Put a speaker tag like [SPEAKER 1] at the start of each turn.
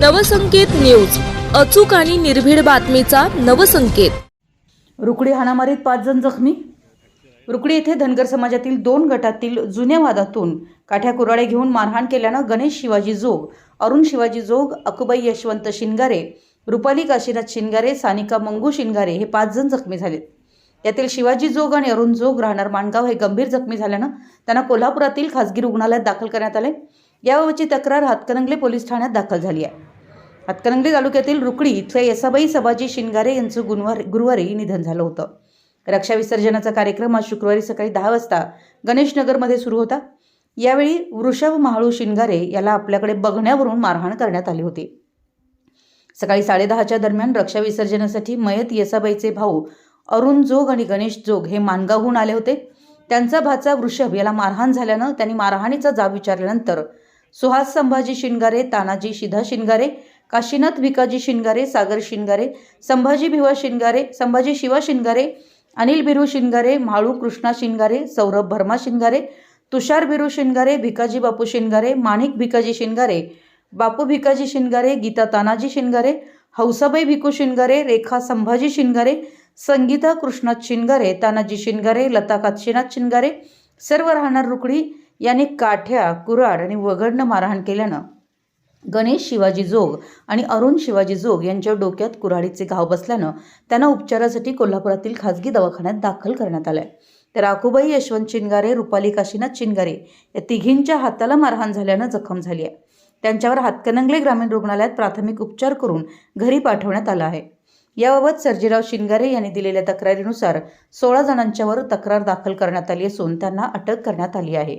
[SPEAKER 1] Navsanket news. अचूक आणि निर्भीड बातमीचा नवसंकेत.
[SPEAKER 2] रुकडी हाणामारीत पाच जण जखमी? रुकडी येथे धनगर समाजातील दोन गटातील जुन्या वादातून काठ्या कुराडे घेऊन मारहाण केल्यानं गणेश शिवाजी जोग अरुण शिवाजी जोग अकुबाई यशवंत शिंगारे रुपाली काशीनाथ शिनगारे सानिका मंगू शिंगारे हे पाच जण जखमी झालेत. यातील शिवाजी जोग आणि अरुण जोग राहणार माणगाव हे गंभीर जखमी झाल्यानं त्यांना कोल्हापुरातील खासगी रुग्णालयात दाखल करण्यात आले याबाबतची तक्रार हातकणंगले पोलीस ठाण्यात दाखल झाली आहे. हातकणंगले तालुक्यातील रुकडी इथल्या येसाबाई सबाजी शिनगारे यांचं गुरुवार गुरुवारी निधन झालं होतं. रक्षा विसर्जनाचा कार्यक्रम आज शुक्रवारी सकाळी दहा वाजता गणेशनगरमध्ये सुरू होता. यावेळी वृषभ महाळू शिनगारे याला आपल्याकडे बघण्यावरून मारहाण करण्यात आली होती. सकाळी साडेदहाच्या दरम्यान रक्षा विसर्जनासाठी मयत येसाबाईचे भाऊ अरुण जोग आणि गणेश जोग हे मानगावहून आले होते. त्यांचा भाचा वृषभ याला मारहाण झाल्यानं त्यांनी मारहाणीचा जाब विचारल्यानंतर सुहास संभाजी शिनगारे तानाजी शिधा शिनगारे काशीनाथ भिकाजी शिनगारे सागर शिनगारे संभाजी भिवा शिनगारे संभाजी शिवा शिनगारे अनिल बिरू शिनगारे म्हाळू कृष्णा शिनगारे सौरभ भर्मा शिनगारे तुषार बिरू शिनगारे भिकाजी बापू शिनगारे माणिक भिकाजी शिनगारे बापू भिकाजी शिनगारे गीता तानाजी शिनगारे हौसाबाई भिकू शिनगारे रेखा संभाजी शिनगारे संगीता कृष्णात शिनगारे तानाजी शिनगारे लता काशीनाथ शिनगारे सर्व राहणार रुकडी यांनी काठ्या कुराड आणि वगडनं मारहाण केल्यानं. गणेश शिवाजी जोग आणि अरुण शिवाजी जोग यांच्या डोक्यात कुऱ्हाडीचे घाव बसल्यानं त्यांना उपचारासाठी कोल्हापुरातील खासगी दवाखान्यात दाखल करण्यात आलंय. तर आकुबाई यशवंत चिनगारे रुपाली काशीनाथ चिनगारे या तिघींच्या हाताला मारहाण झाल्यानं जखम झाली आहे. त्यांच्यावर हातकणंगले ग्रामीण रुग्णालयात प्राथमिक उपचार करून घरी पाठवण्यात आलं आहे. याबाबत सर्जीराव शिनगारे यांनी दिलेल्या तक्रारीनुसार सोळा जणांच्यावर तक्रार दाखल करण्यात आली असून त्यांना अटक करण्यात आली आहे.